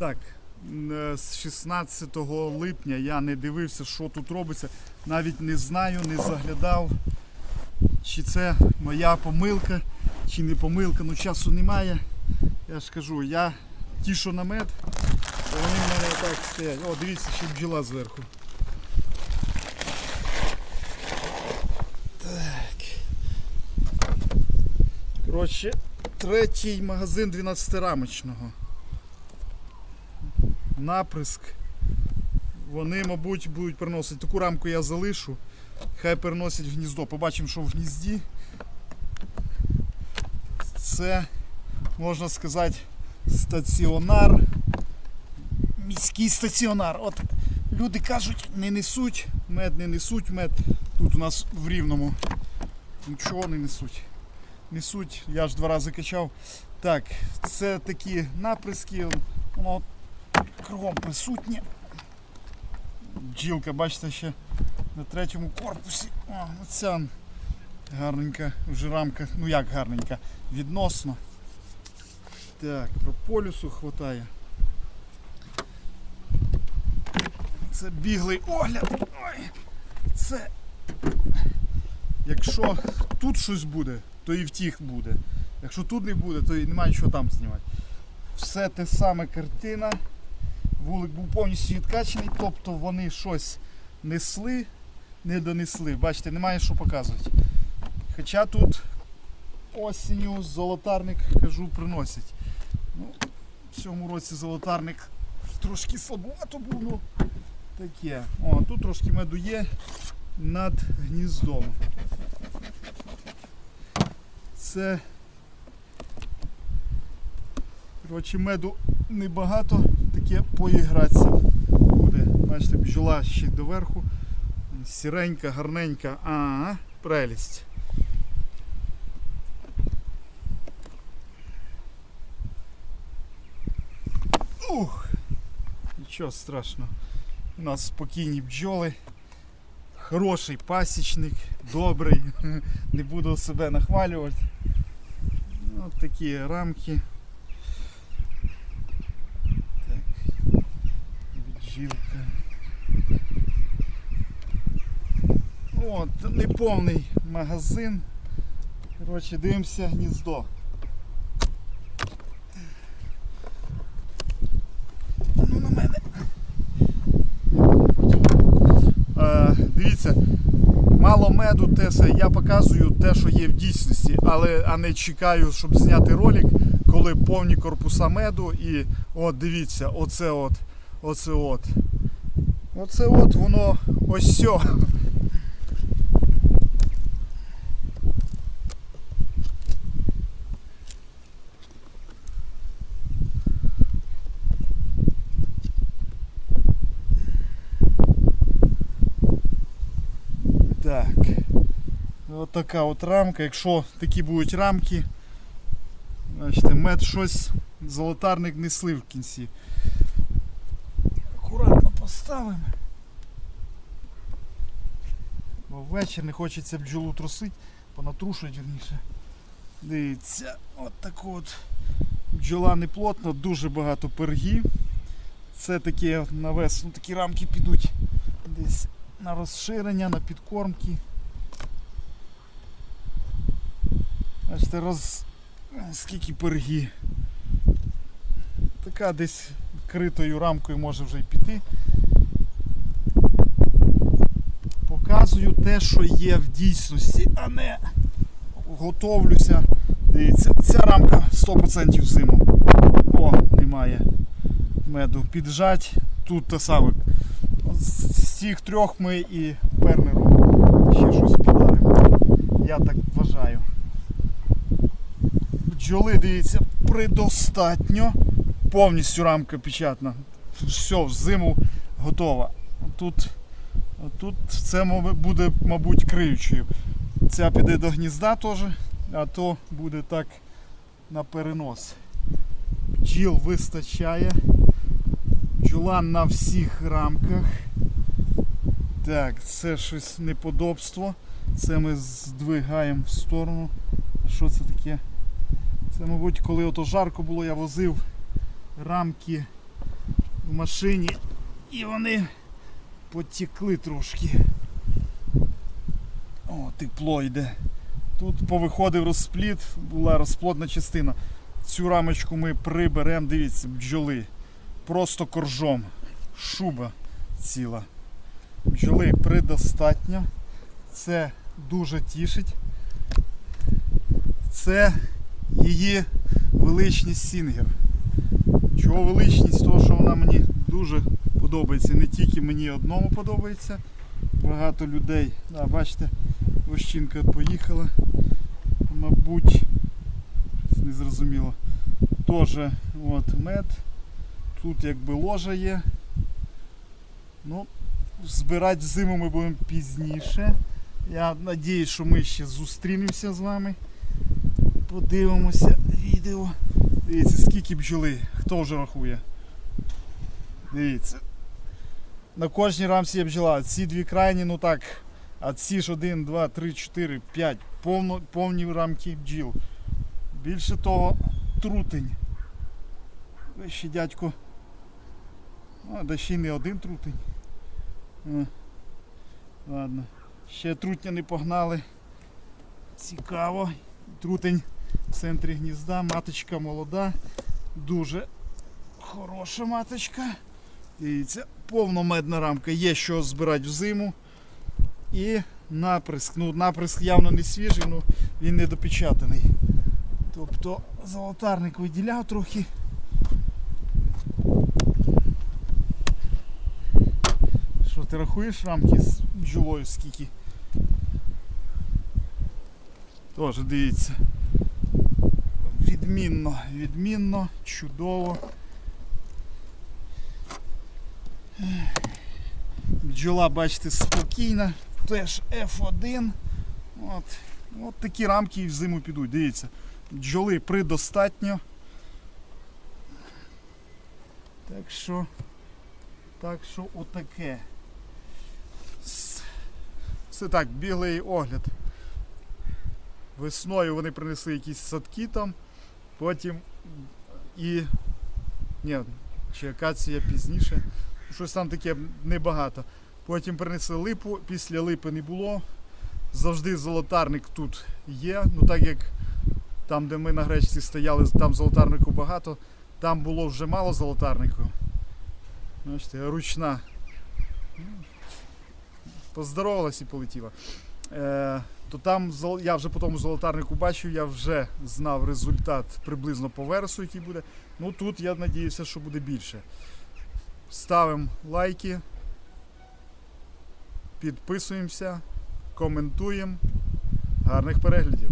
Так, е, з 16 липня я не дивився, що тут робиться. Навіть не знаю, не заглядав, чи це моя помилка, чи не помилка. Ну часу немає. Я ж кажу, я тішу на мед, то вони в мене так стоять. О, дивіться, ще бджола зверху. Так. Коротше, третій магазин 12-рамочного. Наприск. Вони, мабуть, будуть приносити. Таку рамку я залишу. Хай переносять в гніздо. Побачимо, що в гнізді. Це, можна сказати, стаціонар. Міський стаціонар. От люди кажуть, не несуть мед, не несуть мед. Тут у нас в рівному. Нічого не несуть. Несуть, я ж два рази качав. Так, це такі наприски, воно кругом присутнє. Бджілка, бачите, ще на третьому корпусі. О, оця гарненька вже рамка. Ну як гарненька, відносно. Так, прополюсу хватає. Це біглий огляд. Ой, це. Якщо тут щось буде, то і в тих буде. Якщо тут не буде, то і немає чого там знімати. Все те саме картина. Вулик був повністю відкачений, тобто вони щось несли, не донесли. Бачите, немає що показувати. Хоча тут осінню золотарник, кажу, приносять. Ну, в цьому році золотарник трошки слабовато був, ну таке. О, тут трошки меду є над гніздом. Це Коротше, меду небагато, таке поігратися буде. Бачите, бджола ще доверху. Сіренька, гарненька, а, прелість. Ух, нічого страшного. У нас спокійні бджоли. Хороший пасічник, добрий. Не буду себе нахвалювати. Ось такі рамки. Так. Бджілка. От, неповний магазин. Коротше, дивимося гніздо. Ну на мене. Е, дивіться, мало меду, те все. Я показую те, що є в дійсності, але а не чекаю, щоб зняти ролик, коли повні корпуса меду і от дивіться, оце от, оце от. Оце от воно ось сьо. Так. От така от рамка. Якщо такі будуть рамки, бачите, мед щось золотарник не слив в кінці. Поставимо. Бо ввечері не хочеться бджолу трусити, понатрушують верніше. Дивіться, от так от бджола не плотно, дуже багато пергів. Це такі на весну такі рамки підуть десь на розширення, на підкормки. Бачите, роз... скільки пергі. Така десь критою рамкою може вже й піти. Показую те, що є в дійсності, а не готовлюся. Дивіться, ця рамка 100% зиму. О, немає меду. Піджать, тут те саме. З цих трьох ми і фермеру ще щось подаримо. Я так вважаю. Бджоли, дивіться, предостатньо. Повністю рамка печатна. Все, в зиму готова. Тут, тут це буде, мабуть, криючою. Ця піде до гнізда теж, а то буде так на перенос. Бджіл вистачає. Бджола на всіх рамках. Так, це щось неподобство. Це ми здвигаємо в сторону. А що це таке? Це, мабуть, коли ото жарко було, я возив рамки в машині і вони потекли трошки. О, тепло йде. Тут повиходив розпліт, була розплодна частина. Цю рамочку ми приберемо, дивіться, бджоли. Просто коржом. Шуба ціла. Бджоли предостатньо. Це дуже тішить. Це її величність Сінгер. Чого величність? Того, що вона мені дуже подобається. Не тільки мені одному подобається. Багато людей. Да, бачите, вощинка поїхала. Мабуть, не зрозуміло. Теж от мед. Тут якби ложа є. Ну, збирати зиму ми будемо пізніше. Я сподіваюся, що ми ще зустрінемося з вами. Подивимося відео. Дивіться, скільки бджоли. Хто вже рахує? Дивіться. На кожній рамці є бджола. Ці дві крайні, ну так. А ці ж 1, 2, 3, 4, 5. Повно, повні рамки бджіл. Більше того, трутень. Ви ще дядько. А, да ще й не один трутень. А, ладно. Ще трутня не погнали. Цікаво. Трутень в центрі гнізда, маточка молода, дуже хороша маточка. Дивіться, повномедна рамка, є що збирати взиму. І наприск. Ну, наприск явно не свіжий, ну він не допечатаний. Тобто золотарник виділяв трохи. Що ти рахуєш рамки з бджолою скільки? Тож дивіться. Відмінно, відмінно, чудово. Бджола, бачите, спокійна, теж F1. От. От такі рамки і в зиму підуть. Дивіться, бджоли придостатньо. Так що, так що отаке. Це так, білий огляд. Весною вони принесли якісь садки там, потім і. Ні, чи акація пізніше. Щось там таке небагато. Потім принесли липу, після липи не було. Завжди золотарник тут є. Ну так як там, де ми на гречці стояли, там золотарнику багато, там було вже мало золотарнику. Бачите, ручна. Поздоровалась і полетіла. Е, то там я вже по тому золотарнику бачив, я вже знав результат приблизно по вересу, який буде. Ну тут я надіюся, що буде більше. Ставимо лайки, підписуємося, коментуємо. Гарних переглядів!